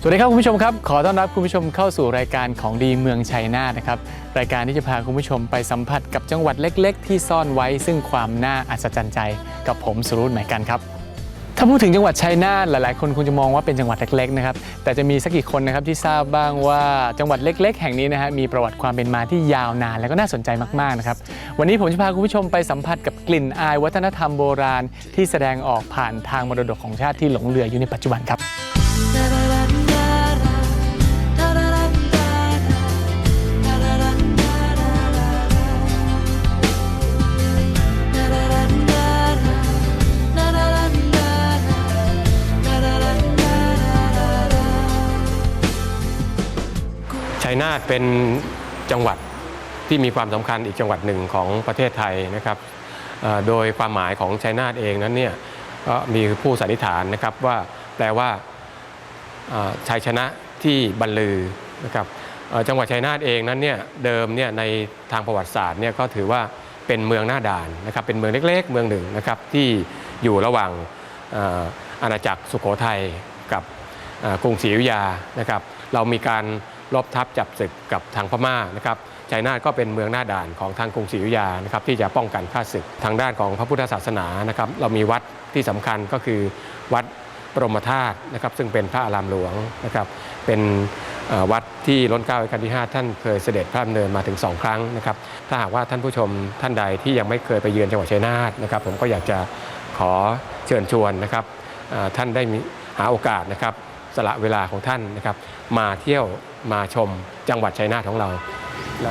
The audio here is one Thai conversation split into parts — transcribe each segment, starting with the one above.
สวัสดีครับคุณผู้ชมครับ ขอต้อนรับคุณผู้ชมเข้าสู่รายการของดีเมืองชัยนาทนะครับ รายการที่จะพาคุณผู้ชมไปสัมผัสกับจังหวัดเล็ก ๆ ที่ซ่อนไว้ซึ่งความน่าอัศจรรย์ใจกับผมสุรุตหมายกันครับ ถ้าพูดถึงจังหวัดชัยนาทหลาย ๆ คนคงจะมองว่าเป็นจังหวัดเล็ก ๆ นะครับ แต่จะมีสักกี่คนนะครับที่ทราบบ้างว่าจังหวัดเล็ก ๆ แห่งนี้นะฮะมีประวัติความเป็นมาที่ยาวนาน และก็น่าสนใจมาก ๆ นะครับ วันนี้ผมจะพาคุณผู้ชมไปสัมผัสกับกลิ่นอายวัฒนธรรมโบราณ ที่แสดงออกผ่านทางมรดกของชาติที่หลงเหลืออยู่ในปัจจุบันครับ ชัยนาทเป็นจังหวัดที่มีความสำคัญอีกจังหวัดหนึ่งของประเทศไทยนะครับโดยความหมายของชัยนาทเองนั้นเนี่ยก็มีผู้สันนิษฐานนะครับว่าแปลว่าชัยชนะที่บรรลือนะครับจังหวัดชัยนาทเองนั้นเนี่ยเดิมเนี่ยในทางประวัติศาสตร์เนี่ยก็ถือว่าเป็นเมืองหน้าด่านนะครับเป็นเมืองเล็กๆ เมืองหนึ่งนะครับที่อยู่ระหว่างอาณาจักรสุโขทัยกับกรุงศรีอยุธยานะครับเรามีการ รบทับจับศึกกับทางพม่านะครับชัยนาทก็เป็นเมืองหน้าด่านของทางกรุงศรีอยุธยานะครับที่จะป้องกันข้าศึกทางด้านของพระพุทธศาสนานะครับเรามีวัดที่สำคัญก็คือวัดบรมธาตุนะครับซึ่งเป็นพระอารามหลวงนะครับเป็นวัดที่ล้นเก้ารัชกาลที่ 5 ท่านเคยเสด็จพระดำเนินมาถึง 2 ครั้งนะครับถ้าหากว่าท่านผู้ชมท่านใดที่ยังไม่เคยไปเยือนจังหวัดชัยนาทนะครับผมก็อยากจะขอเชิญชวนนะครับท่านได้มีหาโอกาสนะครับสละเวลาของท่านนะครับมาเที่ยว มาชมจังหวัดชัยนาทของเรา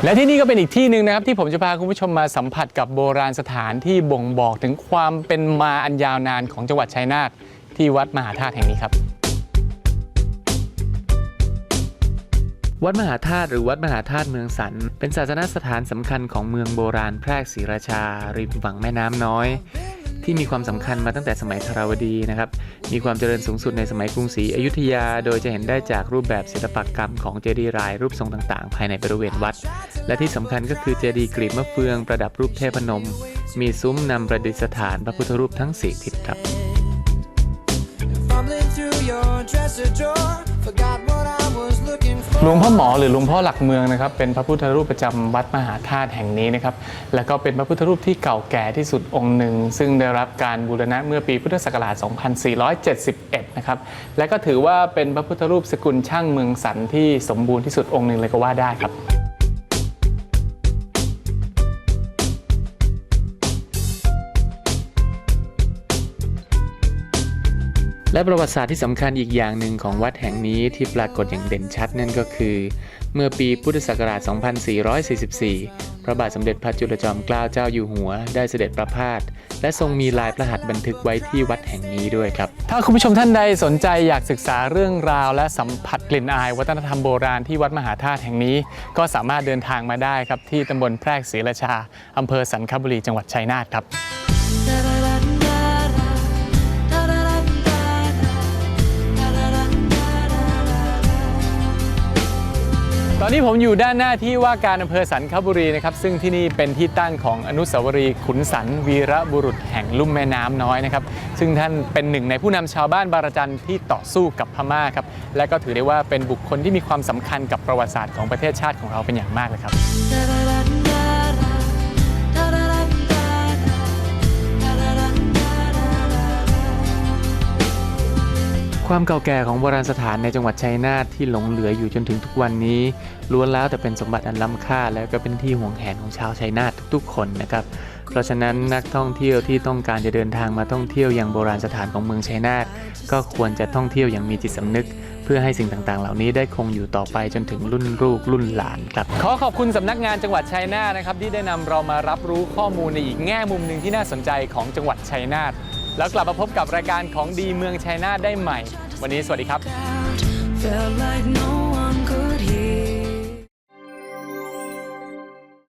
และที่นี่ก็เป็นอีกที่หนึ่งนะครับ ที่ผมจะพาคุณผู้ชมมาสัมผัสกับโบราณสถานที่บ่งบอกถึงความเป็นมาอันยาวนานของจังหวัดชัยนาทที่วัดมหาธาตุแห่งนี้ครับ วัดมหาธาตุหรือวัดมหาธาตุเมืองสัน เป็นศาสนสถานสำคัญของเมืองโบราณแพรกศรีราชา ริมฝั่งแม่น้ำน้อย ที่มีความสำคัญมาตั้งแต่สมัยธราวดีนะครับ มีความเจริญสูงสุดในสมัยกรุงศรีอยุธยา โดยจะเห็นได้จากรูปแบบศิลปกรรมของเจดีย์รายรูปทรงต่างๆ ภายในบริเวณวัด และที่สำคัญก็คือเจดีย์กลีบมะเฟืองประดับรูปเทพนม มีซุ้มนำประดิษฐานพระพุทธรูปทั้งสี่ทิศครับ forgot หลวงพ่อหมอหรือหลวงพ่อหลักเมืองนะครับเป็นพระพุทธรูปประจำวัดมหาธาตุแห่งนี้นะครับแล้วก็เป็นพระพุทธรูปที่เก่าแก่ที่สุดองค์หนึ่ง ซึ่งได้รับการบูรณะเมื่อปีพุทธศักราช 2471 นะครับและก็ถือว่าเป็นพระพุทธรูปสกุลช่างเมืองสันที่สมบูรณ์ที่สุดองค์หนึ่งเลยก็ว่าได้ครับ และประวัติศาสตร์ที่สำคัญอีกอย่างหนึ่งของวัดแห่งนี้ที่ปรากฏอย่างเด่นชัดนั่นก็คือ เมื่อปีพุทธศักราช 2444 พระบาทสมเด็จพระจุลจอมเกล้าเจ้าอยู่หัว ได้เสด็จประพาสและทรงมีลายพระหัตถ์บันทึกไว้ที่วัดแห่งนี้ด้วยครับ ถ้าคุณผู้ชมท่านใดสนใจอยากศึกษาเรื่องราว และสัมผัสกลิ่นอาย วัฒนธรรมโบราณที่วัดมหาธาตุแห่งนี้ ก็สามารถเดินทางมาได้ครับที่ตำบลแพรกศรีราชาอำเภอสันคบุรีจังหวัดชัยนาทครับ อนนี้ผมอยู่ด้านหน้าที่ว่าการอำเภอสันคบุรีนะครับซึ่งที่นี่เป็นที่ตั้งของอนุสาวรีย์ขุนสันวีระบุรุษแห่งลุ่มแม่น้ำน้อยนะครับซึ่งท่านเป็นหนึ่งในผู้นำชาวบ้านบารจันที่ต่อสู้กับพม่าครับและก็ถือได้ว่าเป็นบุคคลที่มีความสำคัญกับประวัติศาสตร์ของประเทศชาติของเราเป็นอย่างมากเลยครับ ความเก่าแก่ของโบราณสถานในจังหวัดชัยนาทที่หลงเหลืออยู่จนถึงทุกวันนี้ล้วนแล้วแต่เป็นสมบัติอันล้ำค่า และก็เป็นที่ห่วงแหนของชาวชัยนาททุกๆ คนนะครับ เพราะฉะนั้นนักท่องเที่ยวที่ต้องการจะเดินทางมาท่องเที่ยวยังโบราณสถานของเมืองชัยนาทก็ควรจะท่องเที่ยวอย่างมีจิตสำนึก เพื่อให้สิ่งต่างๆ เหล่านี้ได้คงอยู่ต่อไปจนถึงรุ่นลูกรุ่นหลานครับขอขอบคุณสำนักงานจังหวัดชัยนาทนะครับที่ได้นำเรามารับรู้ข้อมูลในอีกแง่มุมหนึ่งที่น่าสนใจของจังหวัดชัยนาท แล้วกลับมาพบกับรายการของดีเมืองชัยนาทได้ใหม่ วันนี้สวัสดีครับ Felt like no